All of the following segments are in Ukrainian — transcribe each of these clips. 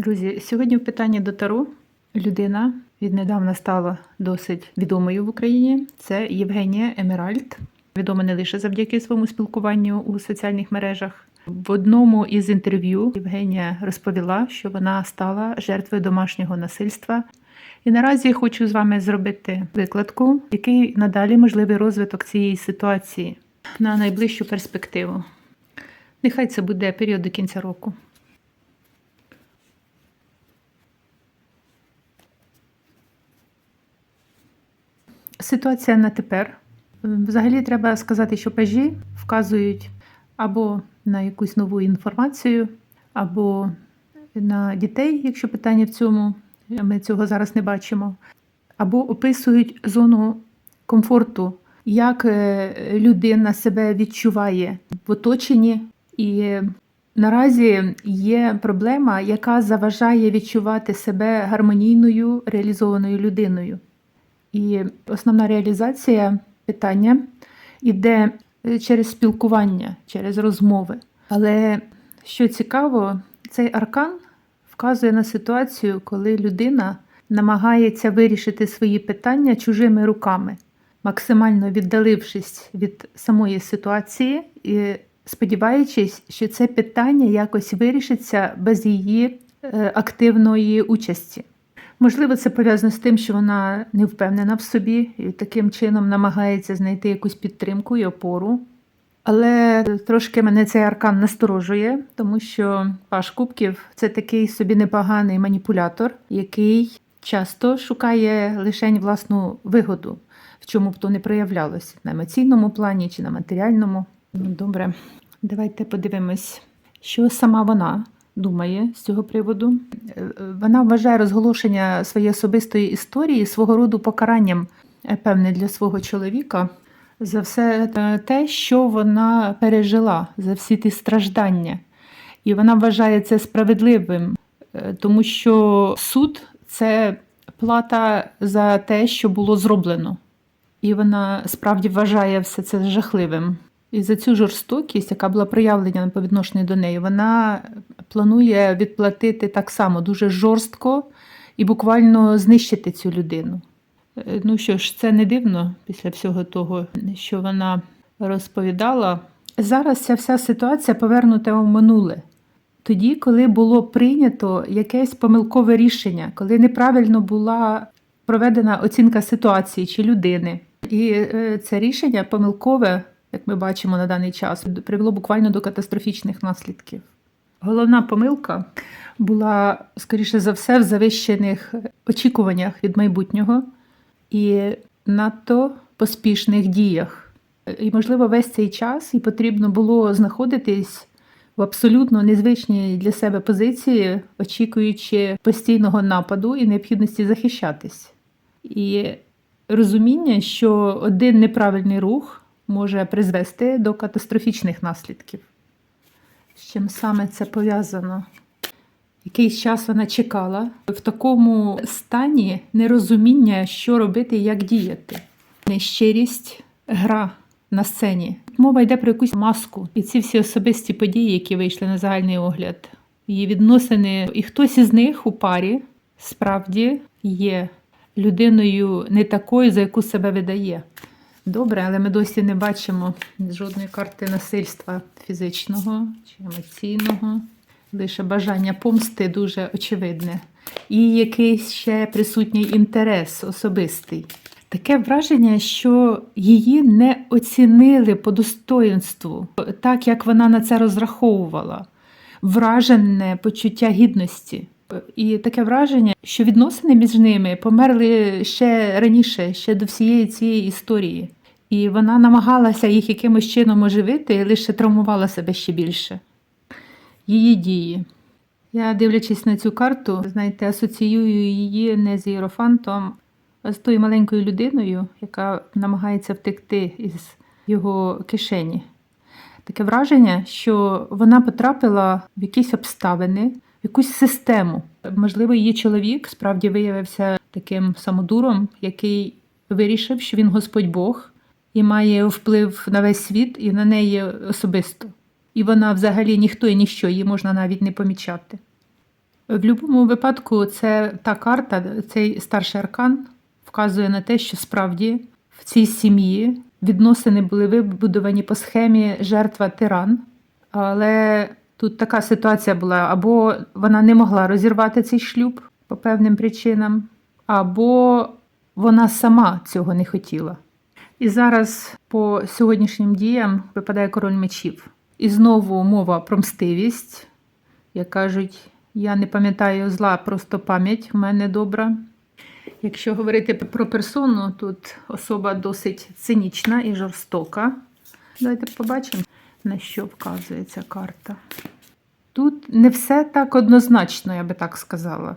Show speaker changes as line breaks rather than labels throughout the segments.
Друзі, сьогодні в питанні до Тару людина віднедавна стала досить відомою в Україні. Це Євгенія Емеральд. Відома не лише завдяки своєму спілкуванню у соціальних мережах. В одному із інтерв'ю Євгенія розповіла, що вона стала жертвою домашнього насильства. І наразі хочу з вами зробити викладку, який надалі можливий розвиток цієї ситуації на найближчу перспективу. Нехай це буде період до кінця року. Ситуація на тепер. Взагалі треба сказати, що пажі вказують або на якусь нову інформацію, або на дітей, якщо питання в цьому, ми цього зараз не бачимо, або описують зону комфорту, як е, людина себе відчуває в оточенні. І наразі є проблема, яка заважає відчувати себе гармонійною реалізованою людиною. І основна реалізація питання йде е, через спілкування, через розмови. Але що цікаво, цей аркан вказує на ситуацію, коли людина намагається вирішити свої питання чужими руками, максимально віддалившись від самої ситуації і сподіваючись, що це питання якось вирішиться без її е, активної участі. Можливо, це пов'язано з тим, що вона не впевнена в собі і таким чином намагається знайти якусь підтримку і опору. Але трошки мене цей аркан насторожує, тому що Паш Кубків це такий собі непоганий маніпулятор, який часто шукає лише власну вигоду, в чому б то не проявлялося на емоційному плані чи на матеріальному. Ну, Добре, давайте подивимось, що сама вона думає з цього приводу. Вона вважає розголошення своєї особистої історії свого роду покаранням, е, певне, для свого чоловіка за все е, те, що вона пережила, за всі ті страждання. І вона вважає це справедливим, е, тому що суд це плата за те, що було зроблено. І вона справді вважає все це жахливим. І за цю жорстокість, яка була проявлена по відношенню до неї, вона планує відплатити так само дуже жорстко і буквально знищити цю людину. Е, Ну що ж, це не дивно після всього того, що вона розповідала. Зараз ця вся ситуація повернута у минуле. Тоді, коли було прийнято якесь помилкове рішення, коли неправильно була проведена оцінка ситуації чи людини. І е, це рішення помилкове, як ми бачимо на даний час, привело буквально до катастрофічних наслідків. Головна помилка була, скоріше за все, в завищених очікуваннях від майбутнього і надто поспішних діях. І, можливо, весь цей час і потрібно було знаходитись в абсолютно незвичній для себе позиції, очікуючи постійного нападу і необхідності захищатись. І розуміння, що один неправильний рух може призвести до катастрофічних наслідків. З чим саме це пов'язано? Якийсь час вона чекала в такому стані нерозуміння, що робити і як діяти. Нещирість, гра на сцені. Мова йде про якусь маску. І ці всі особисті події, які вийшли на загальний огляд, її відносини, і хтось із них у парі справді є людиною не такою, за яку себе видає. Добре, але ми досі не бачимо жодної карти насильства фізичного чи емоційного. Лише бажання помсти дуже очевидне. І якийсь ще присутній інтерес особистий. Таке враження, що її не оцінили по достоїнству, так як вона на це розраховувала, вражене почуття гідності. І таке враження, що відносини між ними померли ще раніше, ще до всієї цієї історії. І вона намагалася їх якимось чином оживити і лише травмувала себе ще більше. Її дії. Я, дивлячись на цю карту, знаєте, асоціюю її не з Єрофантом, а з тою маленькою людиною, яка намагається втекти із його кишені. Таке враження, що вона потрапила в якісь обставини, в якусь систему. Можливо, її чоловік справді виявився таким самодуром, який вирішив, що він Господь Бог і має вплив на весь світ і на неї особисто. І вона взагалі ніхто і ніщо, її можна навіть не помічати. В будь-якому випадку, це та карта, цей старший аркан вказує на те, що справді в цій сім'ї відносини були вибудовані по схемі жертва тиран. Але тут така ситуація була: або вона не могла розірвати цей шлюб по певним причинам, або вона сама цього не хотіла. І зараз по сьогоднішнім діям випадає король мечів. І знову мова про мстивість. Як кажуть, я не пам'ятаю зла, просто пам'ять в мене добра. Якщо говорити про персону, тут особа досить цинічна і жорстока. Давайте побачимо, на що вказує ця карта. Тут не все так однозначно, я би так сказала.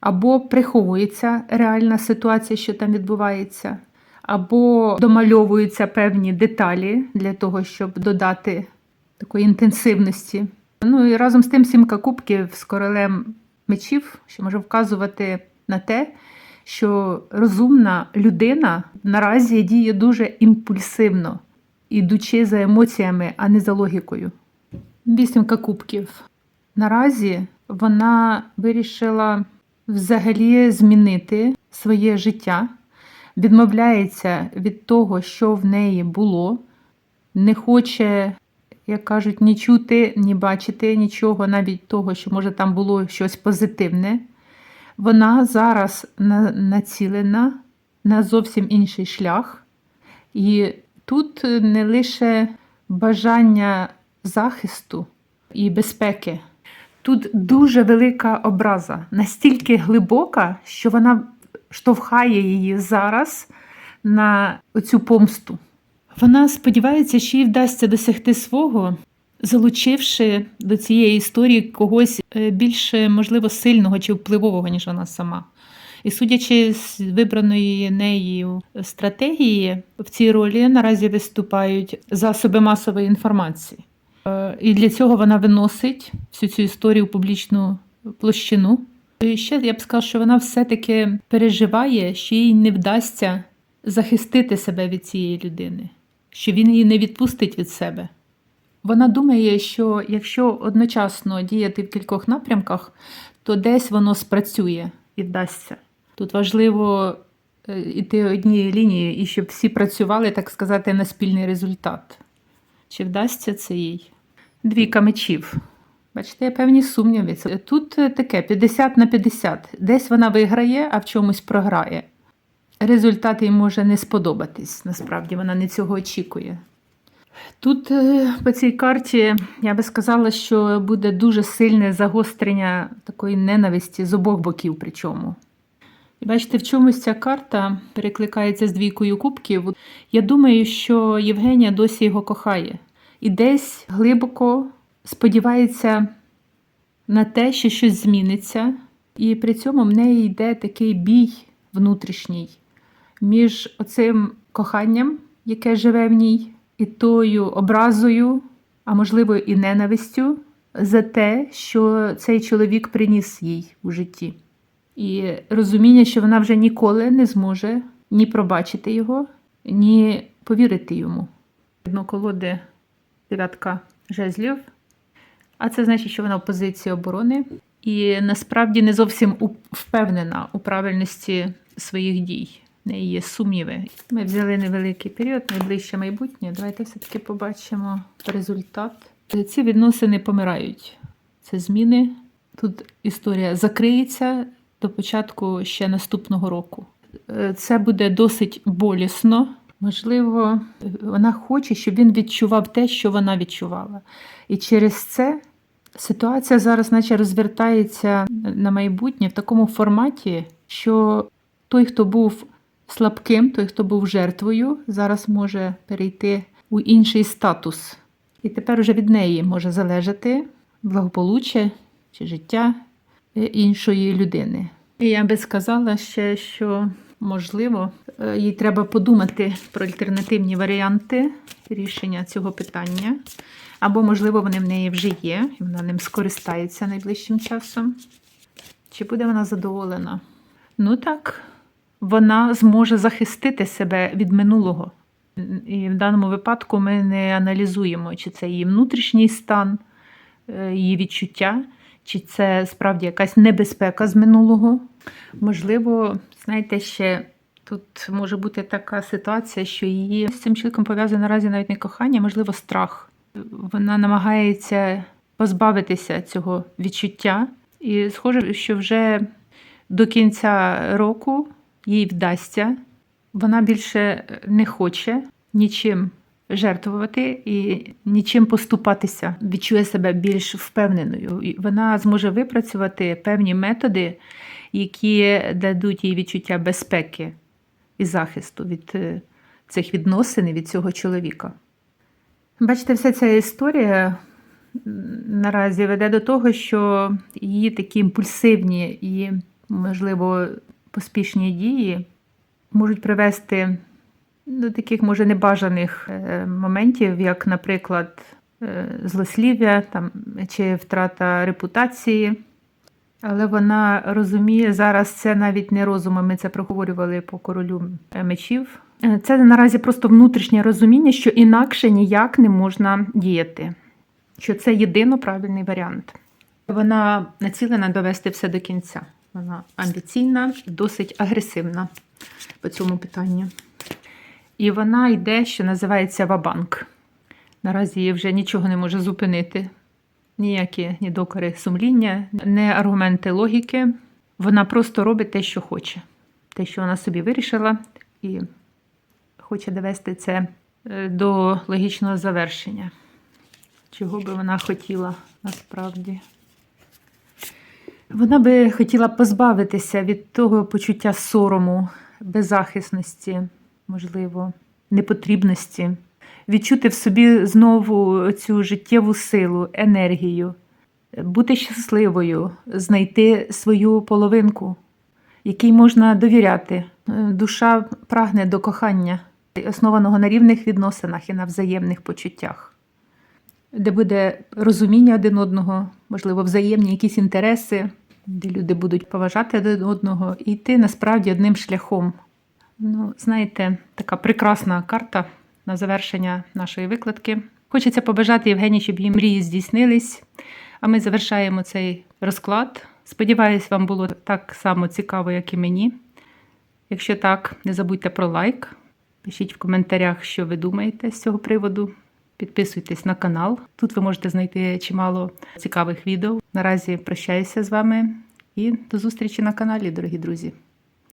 Або приховується реальна ситуація, що там відбувається, або домальовуються певні деталі для того, щоб додати такої інтенсивності. Ну і разом з тим сімка кубків з королем мечів, що може вказувати на те, що розумна людина наразі діє дуже імпульсивно, ідучи за емоціями, а не за логікою. Вісімка кубків. Наразі вона вирішила взагалі змінити своє життя, відмовляється від того, що в неї було, не хоче, як кажуть, ні чути, ні бачити нічого, навіть того, що може там було щось позитивне. Вона зараз на- націлена на зовсім інший шлях. І тут не лише бажання захисту і безпеки. Тут дуже велика образа, настільки глибока, що вона штовхає її зараз на цю помсту. Вона сподівається, що їй вдасться досягти свого, залучивши до цієї історії когось е, більш, можливо, сильного чи впливового, ніж вона сама. І судячи з вибраної нею стратегії, в цій ролі наразі виступають засоби масової інформації. Е, І для цього вона виносить всю цю історію в публічну площину. І ще я б сказала, що вона все-таки переживає, що їй не вдасться захистити себе від цієї людини, що він її не відпустить від себе. Вона думає, що якщо одночасно діяти в кількох напрямках, то десь воно спрацює і вдасться. Тут важливо е, йти однією лінією і щоб всі працювали, так сказати, на спільний результат. Чи вдасться це їй? Двійка мечів. Бачите, певні сумніви. Тут е, таке 50 на 50. Десь вона виграє, а в чомусь програє. Результат їй може не сподобатись. Насправді вона не цього очікує. Тут е, по цій карті я би сказала, що буде дуже сильне загострення такої ненависті з обох боків. Причому. І бачите, в чомусь ця карта перекликається з двійкою кубків. Я думаю, що Євгенія досі його кохає і десь глибоко сподівається на те, що щось зміниться, і при цьому в неї йде такий бій внутрішній між оцим коханням, яке живе в ній, і тою образою, а можливо і ненавистю за те, що цей чоловік приніс їй у житті. І розуміння, що вона вже ніколи не зможе ні пробачити його, ні повірити йому. Дно колоди дев'ятка жезлів, а це значить, що вона в позиції оборони і насправді не зовсім впевнена у правильності своїх дій. В неї є сумніви. Ми взяли невеликий період, найближче майбутнє. Давайте все-таки побачимо результат. Ці відносини помирають. Це зміни. Тут історія закриється до початку ще наступного року. Е, Це буде досить болісно. Можливо, вона хоче, щоб він відчував те, що вона відчувала. І через це ситуація зараз, наче розвертається на майбутнє в такому форматі, що той, хто був слабким, той, хто був жертвою, зараз може перейти у інший статус. І тепер уже від неї може залежати благополуччя чи життя е, іншої людини. І я би сказала ще, що можливо, е, їй треба подумати про альтернативні варіанти рішення цього питання. Або, можливо, вони в неї вже є, і вона ним скористається найближчим часом. Чи буде вона задоволена? Ну так, вона зможе захистити себе від минулого. І в даному випадку ми не аналізуємо, чи це її внутрішній стан, е, її відчуття, чи це справді якась небезпека з минулого. Можливо, знаєте, ще тут може бути така ситуація, що її з цим чоловіком пов'язане наразі навіть не кохання, можливо, страх. Вона намагається позбавитися цього відчуття, і схоже, що вже до кінця року їй вдасться. Вона більше не хоче нічим жертвувати і нічим поступатися, відчує себе більш впевненою. Вона зможе випрацювати певні методи, які дадуть їй відчуття безпеки і захисту від е, цих відносин і від цього чоловіка. Бачите, вся ця історія наразі веде до того, що її такі імпульсивні і, можливо, поспішні дії можуть привести до таких, може, небажаних е, моментів, як, наприклад, е, злослів'я там, чи втрата репутації. Але вона розуміє зараз це навіть не розумом. Ми це проговорювали по королю мечів. Е, Це наразі просто внутрішнє розуміння, що інакше ніяк не можна діяти, що це єдино правильний варіант. Вона націлена довести все до кінця. Вона амбіційна, досить агресивна по цьому питанню. І вона йде, що називається Вабанк. Наразі її вже нічого не може зупинити. Ніякі ні докори сумління, не аргументи логіки. Вона просто робить те, що хоче, те, що вона собі вирішила, і хоче довести це е, до логічного завершення. Чого би вона хотіла насправді? Вона би хотіла позбавитися від того почуття сорому, беззахисності, можливо, непотрібності, відчути в собі знову цю життєву силу, енергію, бути щасливою, знайти свою половинку, якій можна довіряти. Е, Душа прагне до кохання, основаного на рівних відносинах і на взаємних почуттях, де буде розуміння один одного, можливо, взаємні якісь інтереси, де люди будуть поважати один одного і йти насправді одним шляхом. Ну, знаєте, така прекрасна карта на завершення нашої викладки. Хочеться побажати Євгенії, щоб її мрії здійснились. А ми завершаємо цей розклад. Сподіваюсь, вам було так само цікаво, як і мені. Якщо так, не забудьте про лайк. Пишіть в коментарях, що ви думаєте з цього приводу. Підписуйтесь на канал. Тут ви можете знайти чимало цікавих відео. Наразі прощаюся з вами і до зустрічі на каналі, дорогі друзі.